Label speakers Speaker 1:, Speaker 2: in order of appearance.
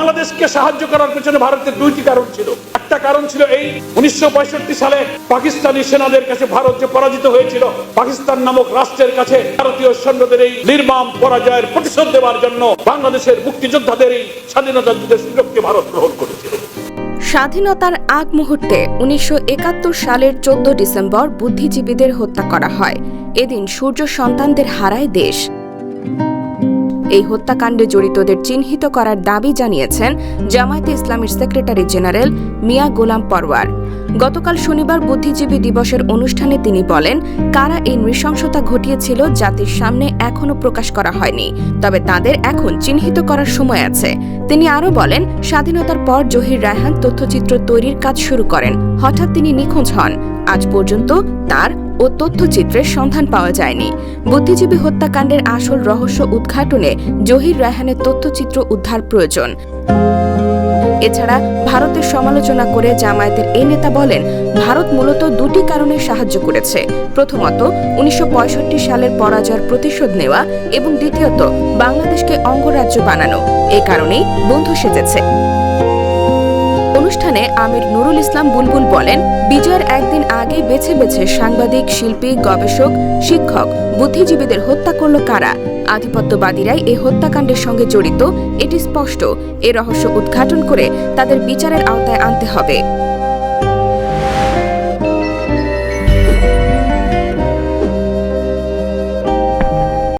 Speaker 1: বাংলাদেশকে সাহায্য করার পেছনে ভারতের দুইটি কারণ ছিল। একটা কারণ ছিল এই, উনিশশো সালে পাকিস্তানি সেনাদের কাছে ভারত যে পরাজিত হয়েছিল, পাকিস্তান নামক রাষ্ট্রের কাছে ভারতীয় সৈন্যদের এই নির্মাম পরাজয়ের প্রতিশোধ দেওয়ার জন্য বাংলাদেশের মুক্তিযোদ্ধাদের এই স্বাধীনতা যুদ্ধের সুযোগকে ভারত গ্রহণ করেছিল।
Speaker 2: স্বাধীনতার আগ মুহূর্তে উনিশশো একাত্তর সালের চোদ্দ ডিসেম্বর বুদ্ধিজীবীদের হত্যা করা হয়। এদিন সূর্য সন্তানদের হারায় দেশ। এই হত্যাকাণ্ডে জড়িতদের চিহ্নিত করার দাবি জানিয়েছেন জামায়াতে ইসলামের সেক্রেটারি জেনারেল মিয়া গোলাম পরওয়ার। গতকাল শনিবার বুদ্ধিজীবী দিবসের অনুষ্ঠানে তিনি বলেন, কারা এই নৃশংসতা ঘটিয়েছিল জাতির সামনে এখনও প্রকাশ করা হয়নি, তবে তাদের এখন চিহ্নিত করার সময় আছে। তিনি আরও বলেন, স্বাধীনতার পর জহির রায়হান তথ্যচিত্র তৈরির কাজ শুরু করেন, হঠাৎ তিনি নিখোঁজ হন। আজ পর্যন্ত তার ও তথ্যচিত্রের সন্ধান পাওয়া যায়নি। বুদ্ধিজীবী হত্যাকাণ্ডের আসল রহস্য উদ্ঘাটনে জহির রায়হানের তথ্যচিত্র উদ্ধার প্রয়োজন। এছাড়া ভারতের সমালোচনা করে জামায়াতের এই নেতা বলেন, ভারত মূলত দুটি কারণে সাহায্য করেছে। প্রথমত, উনিশশো পঁয়ষট্টি সালের পরাজয়ের প্রতিশোধ নেওয়া এবং দ্বিতীয়ত, বাংলাদেশকে অঙ্গরাজ্য বানানো। এই কারণেই বন্ধু সেজেছে। অনুষ্ঠানে আমির নুরুল ইসলাম বুলবুল বলেন, বিজয়ের একদিন আগে বেছে বেছে সাংবাদিক, শিল্পী, গবেষক, শিক্ষক, বুদ্ধিজীবীদের হত্যা করল কারা? আধিপত্যবাদীরাই এই হত্যাকাণ্ডের সঙ্গে জড়িত, এটি স্পষ্ট। এ রহস্য উদ্ঘাটন করে তাদের বিচারের আওতায় আনতে হবে।